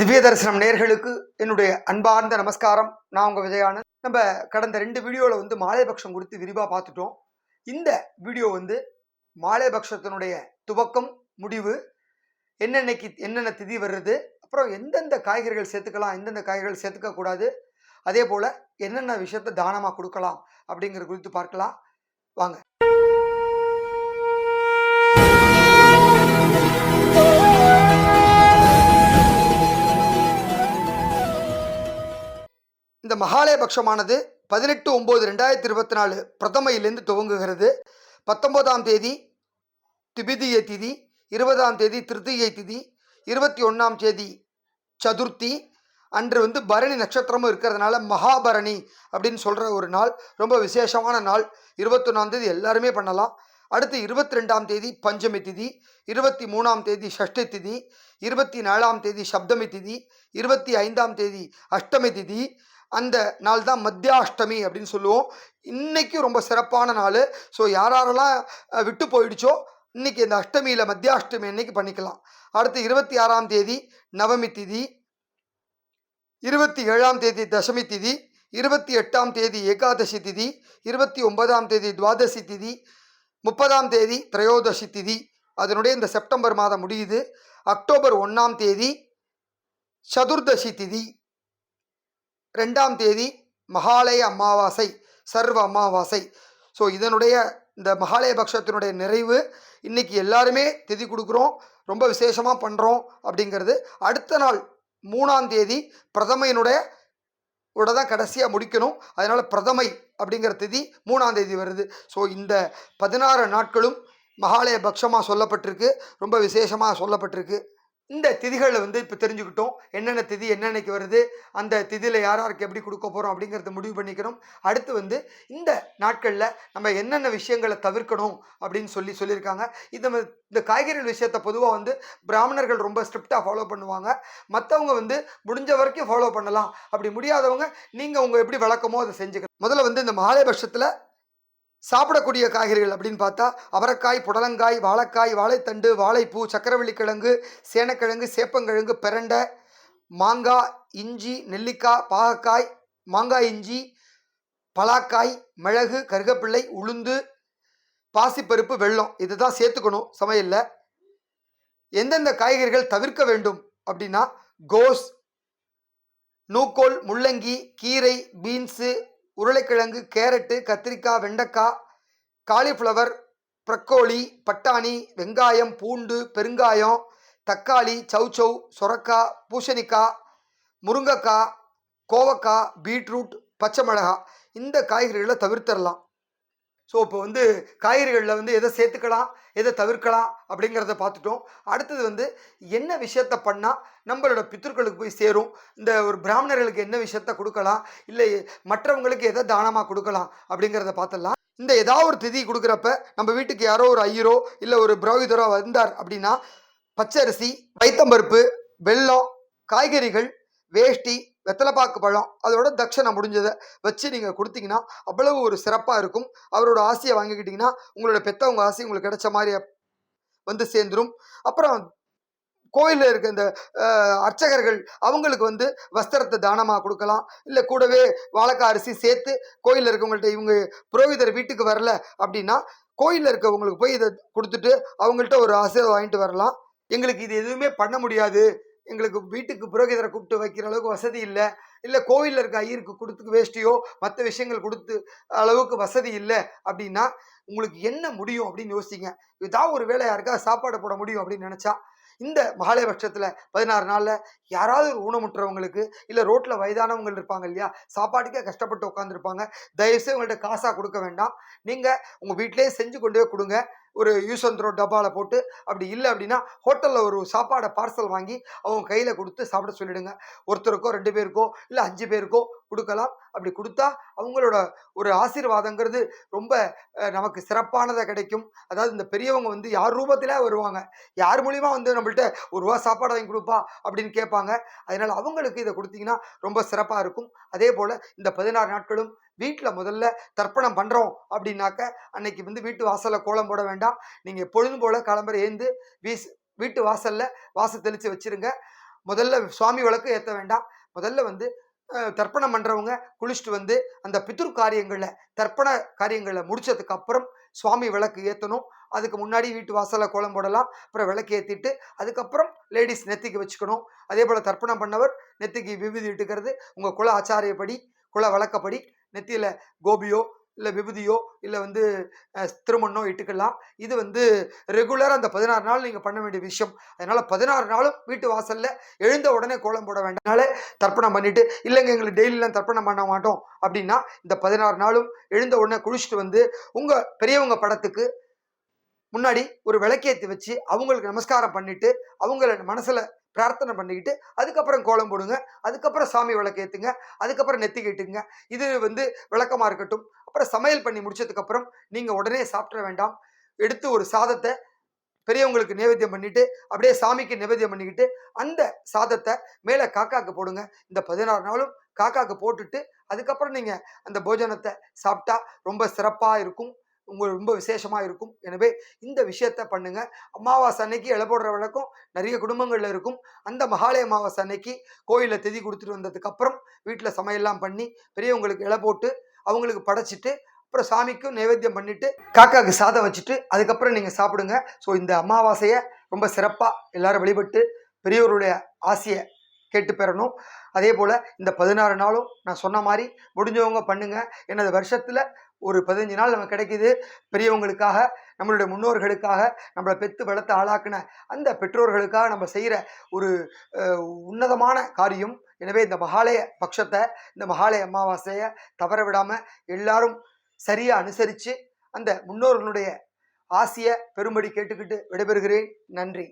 திவ்ய தரிசனம் நேர்களுக்கு என்னுடைய அன்பார்ந்த நமஸ்காரம். நான் உங்கள் விஜயானந்த். நம்ம கடந்த ரெண்டு வீடியோவில் வந்து மாலைபக்ஷம் குறித்து விரிவாக பார்த்துட்டோம். இந்த வீடியோ வந்து மாலைபக்ஷத்தினுடைய துவக்கம் முடிவு என்னென்னைக்கு என்னென்ன திதி வருது அப்புறம் எந்தெந்த காய்கறிகள் சேர்த்துக்கலாம் எந்தெந்த காய்கறிகள் சேர்த்துக்க கூடாது அதே போல் என்னென்ன விஷயத்தை தானமாக கொடுக்கலாம் அப்படிங்கிற குறித்து பார்க்கலாம். வாங்க. இந்த பதினெட்டு ஒம்பது ரெண்டாயிரத்தி இருபத்தி நாலு பிரதமையிலிருந்து துவங்குகிறது. பத்தொம்போதாம் தேதி திபிதிய திதி இருபதாம் தேதி திருத்தியை திதி இருபத்தி ஒன்றாம் தேதி சதுர்த்தி. அன்று வந்து பரணி நட்சத்திரமும் இருக்கிறதுனால மகாபரணி அப்படின்னு சொல்கிற ஒரு நாள் ரொம்ப விசேஷமான நாள். இருபத்தொன்னாம் தேதி எல்லாருமே பண்ணலாம். அடுத்து இருபத்தி ரெண்டாம் தேதி பஞ்சமி திதி இருபத்தி மூணாம் தேதி ஷஷ்டி திதி இருபத்தி நாலாம் தேதி சப்தமி திதி இருபத்தி ஐந்தாம் தேதி அஷ்டமி திதி அந்த நாள் தான் மத்தியாஷ்டமி அப்படின்னு சொல்லுவோம். இன்றைக்கும் ரொம்ப சிறப்பான நாள். ஸோ யார் யாரெல்லாம் விட்டு போயிடுச்சோ இன்றைக்கி இந்த அஷ்டமியில் மத்தியாஷ்டமி அன்னைக்கு பண்ணிக்கலாம். அடுத்து இருபத்தி ஆறாம் தேதி நவமி திதி இருபத்தி ஏழாம் தேதி தசமி திதி இருபத்தி எட்டாம் தேதி ஏகாதசி திதி இருபத்தி ஒன்பதாம் தேதி துவாதசி திதி முப்பதாம் தேதி திரையோதசி திதி. அதனுடைய இந்த செப்டம்பர் மாதம் முடியுது. அக்டோபர் ஒன்றாம் தேதி சதுர்தசி திதி. ரெண்டாம் தேதி மகாலய அமாவாசை சர்வ அமாவாசை. ஸோ இதனுடைய இந்த மகாலய பக்ஷத்தினுடைய நிறைவு இன்றைக்கி எல்லாருமே திதி கொடுக்குறோம் ரொம்ப விசேஷமாக பண்ணுறோம் அப்படிங்கிறது. அடுத்த நாள் மூணாம் தேதி பிரதமையினுடைய ஓட தான் கடைசியாக முடிக்கணும். அதனால் பிரதமை அப்படிங்கிற திதி மூணாம் தேதி வருது. ஸோ இந்த பதினாறு நாட்களும் மகாலய பக்ஷமாக சொல்லப்பட்டிருக்கு ரொம்ப விசேஷமாக சொல்லப்பட்டிருக்கு. இந்த திதிகளில் வந்து இப்போ தெரிஞ்சுக்கிட்டோம் என்னென்ன திதி என்னென்னைக்கு வருது அந்த திதியில் யார் யாருக்கு எப்படி கொடுக்க போகிறோம் அப்படிங்கிறத முடிவு பண்ணிக்கிறோம். அடுத்து வந்து இந்த நாட்களில் நம்ம என்னென்ன விஷயங்களை தவிர்க்கணும் அப்படின்னு சொல்லி சொல்லியிருக்காங்க. இந்த இந்த காய்கறிகள் விஷயத்தை பொதுவாக வந்து பிராமணர்கள் ரொம்ப ஸ்ட்ரிக்டாக ஃபாலோ பண்ணுவாங்க. மற்றவங்க வந்து முடிஞ்ச வரைக்கும் ஃபாலோ பண்ணலாம். அப்படி முடியாதவங்க நீங்கள் உங்கள் எப்படி வழக்கமோ அதை செஞ்சுக்கலாம். முதல்ல வந்து இந்த மாலை பட்சத்தில் சாப்பிடக்கூடிய காய்கறிகள் அப்படின்னு பார்த்தா அவரைக்காய் புடலங்காய் வாழைக்காய் வாழைத்தண்டு வாழைப்பூ சக்கரவள்ளி கிழங்கு சேனக்கிழங்கு சேப்பங்கிழங்கு பெரண்டை மாங்காய் இஞ்சி நெல்லிக்காய் பாகக்காய் மாங்காய் இஞ்சி பலாக்காய் மிளகு கருகப்பிள்ளை உளுந்து பாசிப்பருப்பு வெல்லம் இதுதான் சேர்த்துக்கணும் சமையலில். எந்தெந்த காய்கறிகள் தவிர்க்க வேண்டும் அப்படின்னா கோஸ் நூக்கோல் முள்ளங்கி கீரை பீன்ஸு உருளைக்கிழங்கு கேரட்டு கத்திரிக்காய் வெண்டைக்காய் காலிஃப்ளவர் ப்ரக்கோலி பட்டாணி வெங்காயம் பூண்டு பெருங்காயம் தக்காளி சவுச்சவ் சொரக்காய் பூசணிக்காய் முருங்கைக்காய் கோவக்காய் பீட்ரூட் பச்சை மிளகாய். இந்த காய்கறிகளை தவிர்த்திடலாம். ஸோ இப்போ வந்து காய்கறிகளில் வந்து எதை சேர்த்துக்கலாம் எதை தவிர்க்கலாம் அப்படிங்கிறத பார்த்துட்டோம். அடுத்தது வந்து என்ன விஷயத்த பண்ணால் நம்மளோட பித்தர்களுக்கு போய் சேரும்? இந்த ஒரு பிராமணர்களுக்கு என்ன விஷயத்த கொடுக்கலாம்? இல்லை மற்றவங்களுக்கு எதை தானமாக கொடுக்கலாம் அப்படிங்கிறத பார்த்துடலாம். இந்த ஏதாவது ஒரு திதி கொடுக்குறப்ப நம்ம வீட்டுக்கு யாரோ ஒரு ஐயரோ இல்லை ஒரு புரோகிதரோ வந்தார் அப்படின்னா பச்சரிசி வைத்தம்பருப்பு வெல்லம் காய்கறிகள் வேஷ்டி வெத்தலைப்பாக்கு பழம் அதோட தட்சணை முடிஞ்சதை வச்சு நீங்கள் கொடுத்தீங்கன்னா அவ்வளவு ஒரு சிறப்பாக இருக்கும். அவரோட ஆசையை வாங்கிக்கிட்டிங்கன்னா உங்களோட பெத்தவங்க ஆசை உங்களுக்கு கிடைச்ச மாதிரி வந்து சேர்ந்துரும். அப்புறம் கோயிலில் இருக்க இந்த அர்ச்சகர்கள் அவங்களுக்கு வந்து வஸ்திரத்தை தானமாக கொடுக்கலாம். இல்லை கூடவே வாழைக்காய் அரிசி சேர்த்து கோயிலில் இருக்கவங்கள்ட்ட இவங்க புரோகிதர் வீட்டுக்கு வரல அப்படின்னா கோயிலில் இருக்கவங்களுக்கு போய் இதை கொடுத்துட்டு அவங்கள்ட்ட ஒரு ஆசீர்வாதம் வாங்கிட்டு வரலாம். எங்களுக்கு இது எதுவுமே பண்ண முடியாது. எங்களுக்கு வீட்டுக்கு புரோகிதரை கூப்பிட்டு வைக்கிற அளவுக்கு வசதி இல்லை. இல்லை கோவிலில் இருக்க ஐயருக்கு கொடுத்து வேஷ்டியோ மற்ற விஷயங்கள் கொடுத்து அளவுக்கு வசதி இல்லை அப்படின்னா உங்களுக்கு என்ன முடியும் அப்படின்னு யோசிங்க. ஏதாவது ஒரு வேலை யாருக்காவது சாப்பாடு போட முடியும் அப்படின்னு நினச்சா இந்த மகாலயபட்சத்தில் பதினாறு நாளில் யாராவது ஒரு ஊனமுற்றவங்களுக்கு இல்லை ரோட்டில் வயதானவங்க இருப்பாங்க இல்லையா சாப்பாட்டுக்கே கஷ்டப்பட்டு உட்காந்துருப்பாங்க தயவுசெய்து உங்கள்கிட்ட காசாக கொடுக்க வேண்டாம். நீங்கள் உங்கள் வீட்டிலேயே செஞ்சு கொண்டு போய் கொடுங்க. ஒரு யூஸ் அண்ட் த்ரோ டப்பாவில் போட்டு அப்படி இல்லை அப்படின்னா ஹோட்டலில் ஒரு சாப்பாடை பார்சல் வாங்கி அவங்க கையில் கொடுத்து சாப்பிட சொல்லிடுங்க. ஒருத்தருக்கோ ரெண்டு பேருக்கோ இல்லை அஞ்சு பேருக்கோ கொடுக்கலாம். அப்படி கொடுத்தா அவங்களோட ஒரு ஆசீர்வாதங்கிறது ரொம்ப நமக்கு சிறப்பானதாக கிடைக்கும். அதாவது இந்த பெரியவங்க வந்து யார் ரூபத்தில் வருவாங்க? யார் மூலியமாக வந்து நம்மள்ட்ட ஒரு ரூபா சாப்பாடு வாங்கி கொடுப்பா அப்படின்னு கேட்பாங்க. அதனால் அவங்களுக்கு இதை கொடுத்தீங்கன்னா ரொம்ப சிறப்பாக இருக்கும். அதே போல் இந்த பதினாறு நாட்களும் வீட்டில் முதல்ல தர்ப்பணம் பண்ணுறோம் அப்படின்னாக்க அன்னைக்கு வந்து வீட்டு வாசலில் கோலம் போட வேண்டாம். நீங்கள் எப்பொழுதும் போல் கிளம்புற ஏந்து வீஸ் வீட்டு வாசலில் வாசல் தெளித்து வச்சிருங்க. முதல்ல சுவாமி விளக்கு ஏற்ற வேண்டாம். முதல்ல வந்து தர்ப்பணம் பண்ணுறவங்க குளிச்சுட்டு வந்து அந்த பித்ரு காரியங்களில் தர்ப்பண காரியங்களை முடித்ததுக்கு அப்புறம் சுவாமி விளக்கு ஏற்றணும் அதுக்கு முன்னாடி வீட்டு வாசலில் கோலம் போடலாம். அப்புறம் விளக்கு ஏற்றிட்டு அதுக்கப்புறம் லேடிஸ் நெத்திக்கு வச்சுக்கணும். அதே போல் தர்ப்பணம் பண்ணவர் நெத்திக்கு விபூதி இட்டுக்கிறது உங்கள் குல ஆச்சாரியப்படி குல வழக்கப்படி நெத்தியில் கோபியோ இல்லை விபதியோ இல்லை வந்து திருமணோ இட்டுக்கலாம். இது வந்து ரெகுலராக அந்த பதினாறு நாள் நீங்கள் பண்ண வேண்டிய விஷயம். அதனால் பதினாறு நாளும் வீட்டு வாசலில் எழுந்த உடனே கோலம் போட வேண்டாம். தர்ப்பணம் பண்ணிவிட்டு இல்லைங்க எங்களுக்கு டெய்லியெலாம் தர்ப்பணம் பண்ண மாட்டோம். அப்படின்னா இந்த பதினாறு நாளும் எழுந்த உடனே குளிச்சுட்டு வந்து உங்கள் பெரியவங்க படத்துக்கு முன்னாடி ஒரு விளக்கேற்றி வச்சு அவங்களுக்கு நமஸ்காரம் பண்ணிவிட்டு அவங்கள மனசில் பிரார்த்தனை பண்ணிக்கிட்டு அதுக்கப்புறம் கோலம் போடுங்க அதுக்கப்புறம் சாமி விளக்கேற்றுங்க அதுக்கப்புறம் நெத்தி கேட்டுங்க. இது வந்து விளக்கமாக இருக்கட்டும். அப்புறம் சமையல் பண்ணி முடிச்சதுக்கப்புறம் நீங்கள் உடனே சாப்பிட வேண்டாம். எடுத்து ஒரு சாதத்தை பெரியவங்களுக்கு நைவேத்தியம் பண்ணிட்டு அப்படியே சாமிக்கு நைவேத்தியம் பண்ணிக்கிட்டு அந்த சாதத்தை மேலே காக்காக்கு போடுங்க. இந்த பதினாறு நாளும் காக்காக்கு போட்டுட்டு அதுக்கப்புறம் நீங்கள் அந்த போஜனத்தை சாப்பிட்டா ரொம்ப சிறப்பாக இருக்கும். உங்களுக்கு ரொம்ப விசேஷமாக இருக்கும். எனவே இந்த விஷயத்த பண்ணுங்க. அமாவாசை அன்னைக்கு இலை போடுற வழக்கம் நிறைய குடும்பங்களில் இருக்கும். அந்த மகாலய அமாவாசை அன்னைக்கு கோயிலில் திதி கொடுத்துட்டு வந்ததுக்கு அப்புறம் வீட்டில் சமையல்லாம் பண்ணி பெரியவங்களுக்கு இலை போட்டு அவங்களுக்கு படைச்சிட்டு அப்புறம் சாமிக்கும் நைவேத்தியம் பண்ணிட்டு காக்காவுக்கு சாதம் வச்சுட்டு அதுக்கப்புறம் நீங்கள் சாப்பிடுங்க. ஸோ இந்த அமாவாசையை ரொம்ப சிறப்பாக எல்லாரும் வழிபட்டு பெரியவருடைய ஆசையை கேட்டு பெறணும். அதே போல் இந்த பதினாறு நாளும் நான் சொன்ன மாதிரி முடிஞ்சவங்க பண்ணுங்கள் எனது வருஷத்தில் ஒரு பதினஞ்சு நாள் நமக்கு கிடைக்குது. பெரியவங்களுக்காக நம்மளுடைய முன்னோர்களுக்காக நம்மளை பெற்று வளர்த்து ஆளாக்குன அந்த பெற்றோர்களுக்காக நம்ம செய்கிற ஒரு உன்னதமான காரியம். எனவே இந்த மகாலய பட்சத்தை இந்த மகாலய அமாவாசையை தவற விடாமல் எல்லாரும் சரியாக அனுசரித்து அந்த முன்னோர்களுடைய ஆசையை பெரும்படி கேட்டுக்கிட்டு விடைபெறுகிறேன். நன்றி.